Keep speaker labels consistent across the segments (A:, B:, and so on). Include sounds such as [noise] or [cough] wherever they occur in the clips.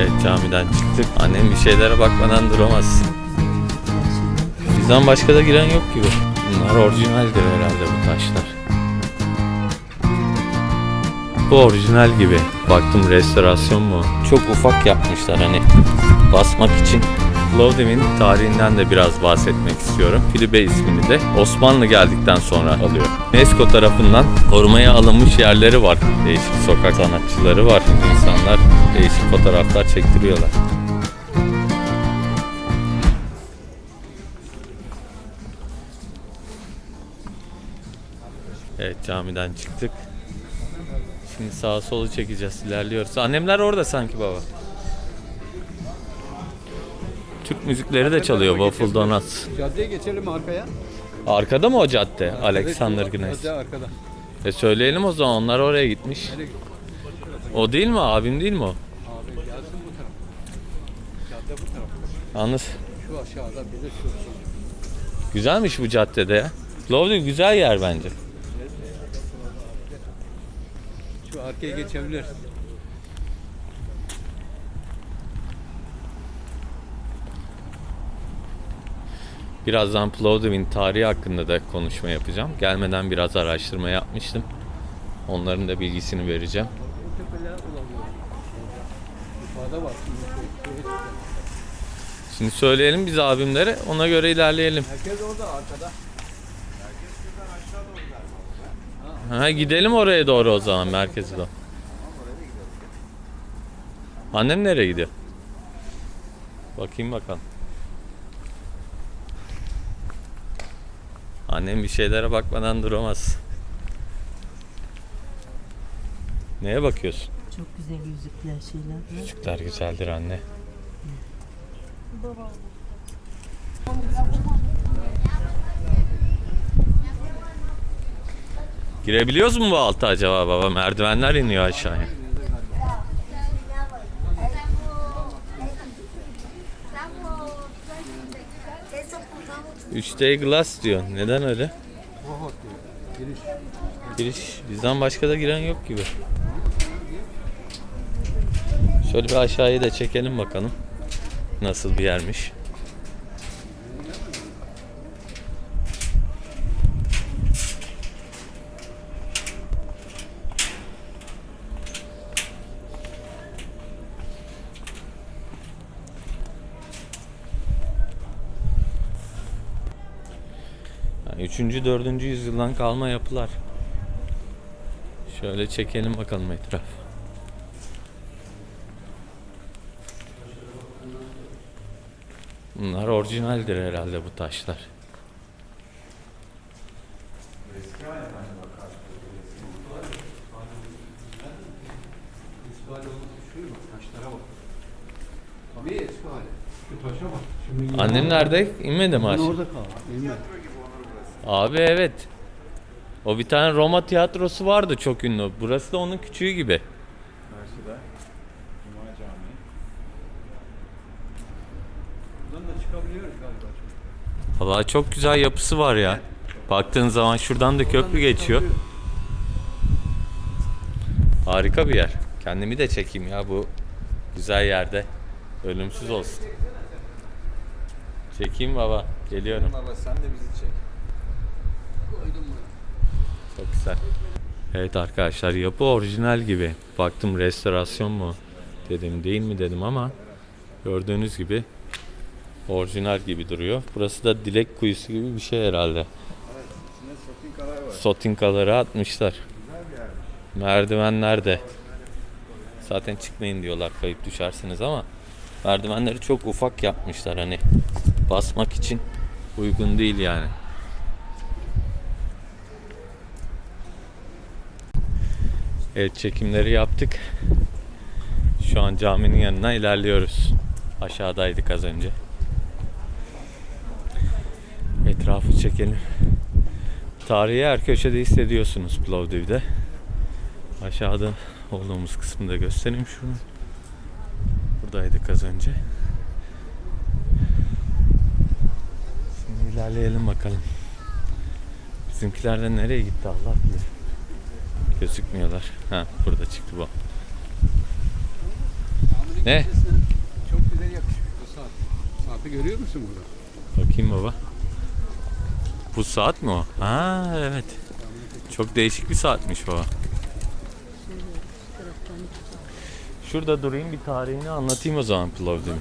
A: Evet camiden çıktık. Annem bir şeylere bakmadan duramaz. Bizden başka da giren yok gibi. Bunlar orijinaldir herhalde bu taşlar. Bu orijinal gibi. Baktım restorasyon mu? Çok ufak yapmışlar hani basmak için. Plovdiv'in tarihinden de biraz bahsetmek istiyorum. Filibe ismini de Osmanlı geldikten sonra alıyor. UNESCO tarafından korumaya alınmış yerleri var. Değişik sokak sanatçıları var. İnsanlar değişik fotoğraflar çektiriyorlar. Evet camiden çıktık. Şimdi sağa solu çekeceğiz. ilerliyoruz. Annemler orada sanki baba. Türk müzikleri de çalıyor Waffle Donuts.
B: Caddeye geçelim arkaya.
A: Arkada mı o cadde? Alexander Güneş.
B: Cadde arkada.
A: E söyleyelim o zaman onlar oraya gitmiş. O değil mi? Abim değil mi o?
B: Abi gelsin bu tarafa. Cadde bu tarafa.
A: Yalnız
B: Şu aşağıda bir de şu.
A: güzelmiş bu caddede ya. Plovdiv güzel yer bence.
B: Şu arkaya geçebiliriz.
A: Birazdan Plovdiv'in tarihi hakkında da konuşma yapacağım. Gelmeden biraz araştırma yapmıştım. Onların da bilgisini vereceğim.
B: Şimdi
A: söyleyelim biz abimlere ona göre ilerleyelim.
B: Herkes orada arkada.
A: Ha, gidelim oraya doğru o zaman merkeze doğru. Annem nereye gidiyor? Bakayım bakalım. Annem bir şeylere bakmadan duramaz. Neye bakıyorsun?
C: Çok güzel yüzükler şeyler.
A: Küçükler güzeldir anne. Girebiliyoruz mu bu alta acaba baba? Merdivenler iniyor aşağıya. 3D glass diyor. Neden öyle?
B: Giriş.
A: Giriş bizden başka da giren yok gibi. Şöyle bir aşağıya da çekelim bakalım. Nasıl bir yermiş. Yani 3. 4. yüzyıldan kalma yapılar. Şöyle çekelim bakalım etraf. Bunlar orijinaldir herhalde bu taşlar. Annen nerede? İnmedi mi aşağı?
B: orada kaldım. Bilmem.
A: Abi evet. O bir tane Roma tiyatrosu vardı çok ünlü. Burası da onun küçüğü gibi.
B: Karşıda. Cuma Camii. Buradan da çıkabiliyoruz galiba.
A: Vallahi çok güzel yapısı var ya. Baktığın zaman şuradan da köprü geçiyor. Harika bir yer. Kendimi de çekeyim ya bu güzel yerde. Ölümsüz olsun. Çekeyim baba. Geliyorum.
D: Baba sen de bizi çek.
A: Çok güzel. Evet arkadaşlar yapı orijinal gibi. Baktım restorasyon mu dedim değil mi dedim ama gördüğünüz gibi orijinal gibi duruyor. Burası da dilek kuyusu gibi bir şey herhalde.
D: İçinde sotinkalar.
A: Sotinkaları atmışlar. Merdivenler de. Zaten çıkmayın diyorlar kayıp düşersiniz ama merdivenleri çok ufak yapmışlar hani basmak için uygun değil yani. Evet çekimleri yaptık. Şu an caminin yanına ilerliyoruz. Aşağıdaydık az önce. Etrafı çekelim. Tarihi her köşede hissediyorsunuz Plovdiv'de. Aşağıda olduğumuz kısmını da göstereyim şunu. Buradaydık az önce. Şimdi ilerleyelim bakalım. Bizimkiler de nereye gitti Allah bilir. Gözükmüyorlar. Ha burada çıktı bu. Ne?
B: Sesini Saati görüyor musun burada?
A: Bakayım baba. Bu saat mi o? Ha evet. Çok değişik bir saatmiş baba. Şurada durayım bir tarihini anlatayım o zaman Plovdiv'in.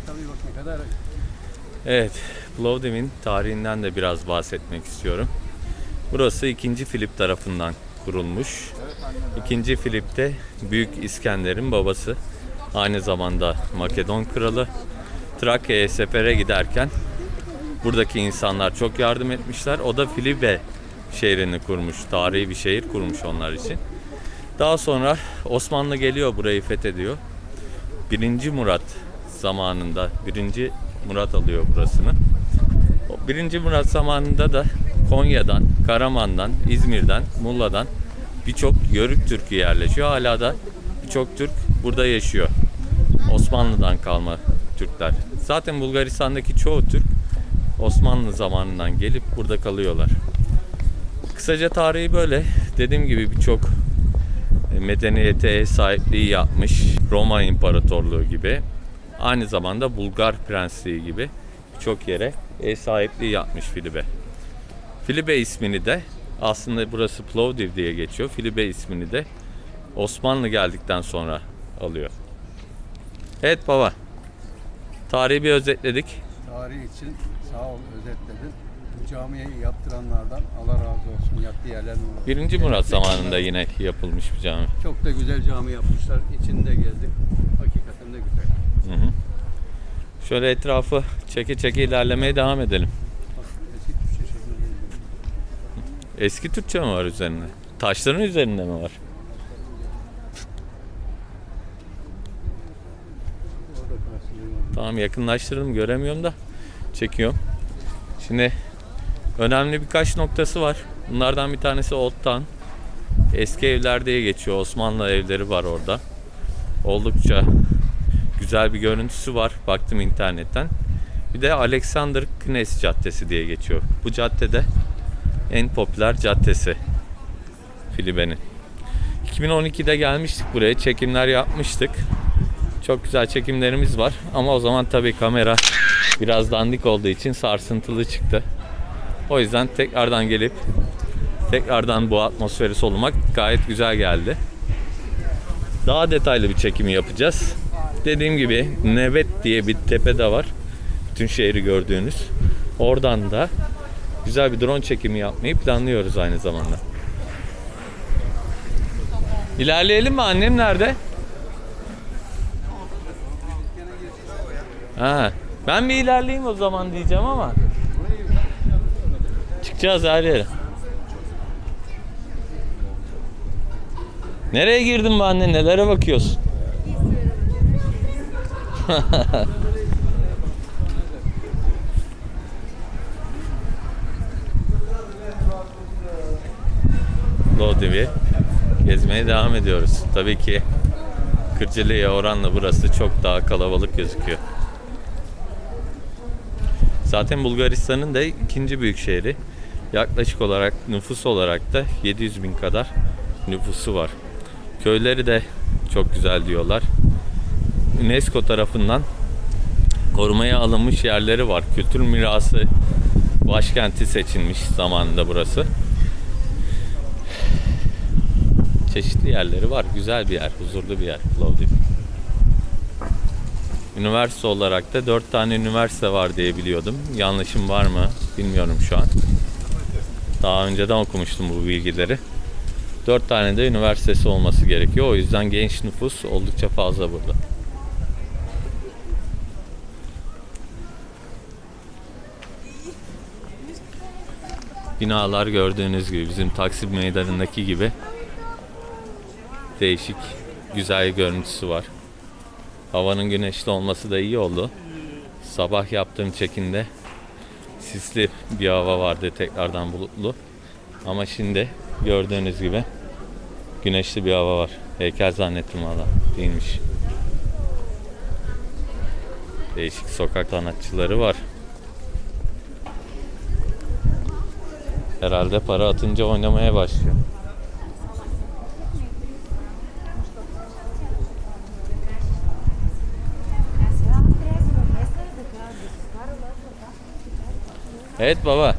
A: Evet, Plovdiv'in tarihinden de biraz bahsetmek istiyorum. Burası 2. Filip tarafından kurulmuş. 2. Filip de Büyük İskender'in babası. Aynı zamanda Makedon kralı. Trakya'ya sefere giderken buradaki insanlar çok yardım etmişler. O da Filibe şehrini kurmuş. Tarihi bir şehir kurmuş onlar için. Daha sonra Osmanlı geliyor burayı fethediyor. 1. Murat zamanında 1. Murat alıyor burasını. 1. Murat zamanında da Konya'dan, Karaman'dan, İzmir'den, Muğla'dan birçok Yörük Türk'ü yerleşiyor. Hala da birçok Türk burada yaşıyor. Osmanlı'dan kalma Türkler. Zaten Bulgaristan'daki çoğu Türk Osmanlı zamanından gelip burada kalıyorlar. Kısaca tarihi böyle. Dediğim gibi birçok medeniyete ev sahipliği yapmış Roma İmparatorluğu gibi aynı zamanda Bulgar Prensliği gibi birçok yere ev sahipliği yapmış Filibe. Filibe ismini de aslında burası Plovdiv diye geçiyor. Filibe ismini de Osmanlı geldikten sonra alıyor. Evet baba. Tarihi bir özetledik.
B: tarih için sağ ol özetledin. Bu camiyi yaptıranlardan Allah razı olsun. Yattığı yerlerine uğraştık.
A: Birinci Murat zamanında yine yapılmış bir cami.
B: Çok da güzel cami yapmışlar. İçinde gezdik. Hakikaten de güzel.
A: Hı hı. Şöyle etrafı çeke çeke ilerlemeye devam edelim.
B: Eski Türkçe
A: mi var üzerinde? Taşların üzerinde mi var? Tamam yakınlaştırdım göremiyorum da çekiyorum. Şimdi önemli birkaç noktası var. Bunlardan bir tanesi Old Town. Eski evler diye geçiyor. Osmanlı evleri var orada. Oldukça güzel bir görüntüsü var. Baktım internetten. Bir de Alexander Knes Caddesi diye geçiyor. Bu caddede en popüler caddesi Filibe'nin. 2012'de gelmiştik buraya. Çekimler yapmıştık. Çok güzel çekimlerimiz var. Ama o zaman tabii kamera biraz dandik olduğu için sarsıntılı çıktı. O yüzden tekrardan gelip tekrardan bu atmosferi solumak gayet güzel geldi. Daha detaylı bir çekimi yapacağız. Dediğim gibi Nevet diye bir tepe de var. Bütün şehri gördüğünüz. Oradan da güzel bir drone çekimi yapmayı planlıyoruz aynı zamanda. İlerleyelim mi? Annem nerede? Ha, ben bir ilerleyeyim o zaman diyeceğim ama. Çıkacağız her yere. Nereye girdin be anne? Nelere bakıyorsun? [laughs] gezmeye devam ediyoruz. Tabii ki Kırcalı'ya oranla burası çok daha kalabalık gözüküyor. Zaten Bulgaristan'ın da ikinci büyük şehri. Yaklaşık olarak nüfus olarak da 700 bin kadar nüfusu var. Köyleri de çok güzel diyorlar. UNESCO tarafından korumaya alınmış yerleri var. Kültür mirası başkenti seçilmiş zamanında burası. Çeşitli yerleri var. Güzel bir yer, huzurlu bir yer Plovdiv. Üniversite olarak da 4 tane üniversite var diye biliyordum. Yanlışım var mı bilmiyorum şu an. Daha önceden okumuştum bu bilgileri. 4 tane de üniversitesi olması gerekiyor. O yüzden genç nüfus oldukça fazla burada. Binalar gördüğünüz gibi bizim Taksim Meydanı'ndaki gibi değişik güzel görüntüsü var. Havanın güneşli olması da iyi oldu. Sabah yaptığım çekimde sisli bir hava vardı tekrardan bulutlu. Ama şimdi gördüğünüz gibi güneşli bir hava var. Heykel zannettim valla. Değilmiş. Değişik sokak sanatçıları var. Herhalde para atınca oynamaya başlıyor. Evet baba.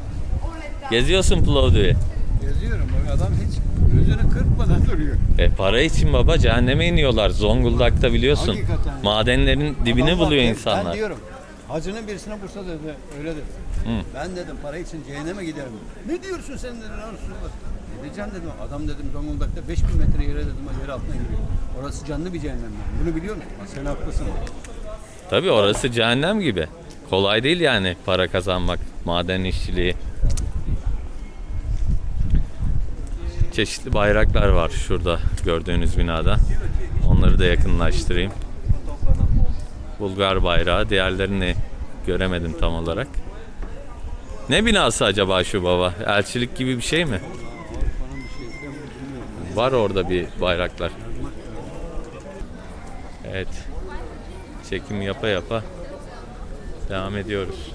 A: Geziyorsun Plovdiv'i.
B: Geziyorum bak adam hiç gözünü kırpmadan [laughs] duruyor.
A: E para için baba cehenneme iniyorlar. Zonguldak'ta biliyorsun.
B: Hakikaten.
A: Madenlerin dibini
B: Adam bak,
A: buluyor insanlar.
B: Ben diyorum. Hacının birisine Bursa dedi. Öyle dedi.
A: Hı.
B: Ben dedim para için cehenneme giderim. Ne diyorsun sen dedi. Resulullah. Ne diyeceksin dedim. Adam dedim Zonguldak'ta 5000 metre yere dedim yer altına giriyor. Orası canlı bir cehennem. dedim. Bunu biliyor musun? Sen haklısın.
A: Tabii orası cehennem gibi. Kolay değil yani para kazanmak, maden işçiliği. Çeşitli bayraklar var şurada gördüğünüz binada. Onları da yakınlaştırayım. Bulgar bayrağı, diğerlerini göremedim tam olarak. Ne binası acaba şu baba? Elçilik gibi bir şey mi? Var orada bir bayraklar. Evet. Çekim yapa yapa devam ediyoruz.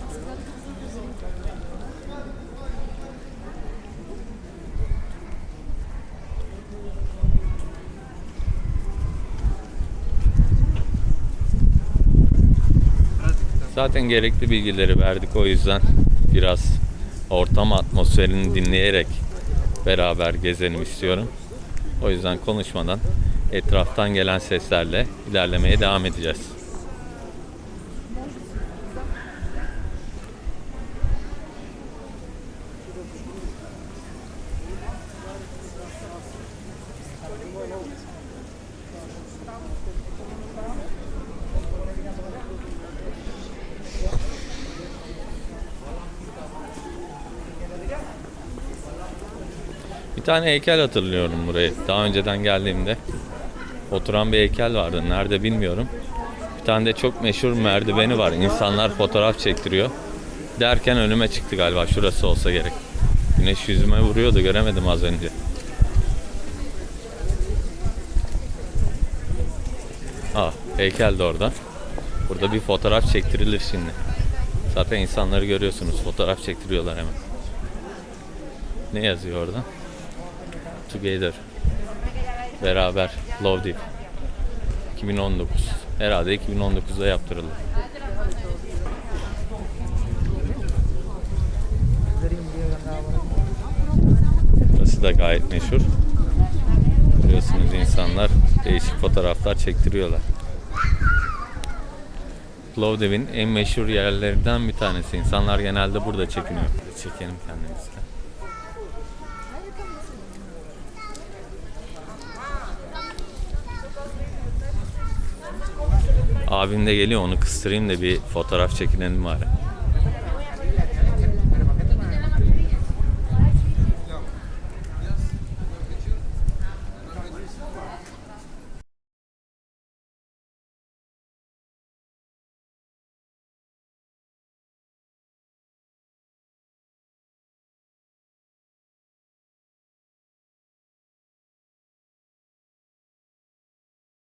A: Zaten gerekli bilgileri verdik o yüzden biraz ortam atmosferini dinleyerek beraber gezelim istiyorum. O yüzden konuşmadan etraftan gelen seslerle ilerlemeye devam edeceğiz. Tane heykel hatırlıyorum buraya. Daha önceden geldiğimde oturan bir heykel vardı. Nerede bilmiyorum. Bir tane de çok meşhur merdiveni var. İnsanlar fotoğraf çektiriyor. Derken önüme çıktı galiba. Şurası olsa gerek. Güneş yüzüme vuruyordu. Göremedim az önce. Ah, heykel de orada. Burada bir fotoğraf çektirilir şimdi. Zaten insanları görüyorsunuz. Fotoğraf çektiriyorlar hemen. Ne yazıyor orada? Together. Beraber. Plovdiv. 2019. Herhalde 2019'da yaptırıldı. Burası da gayet meşhur. Görüyorsunuz insanlar değişik fotoğraflar çektiriyorlar. Plovdiv'in en meşhur yerlerinden bir tanesi. İnsanlar genelde burada çekiniyor. Çekelim kendimizi. Abim de geliyor onu kıstırayım da bir fotoğraf çekinelim bari.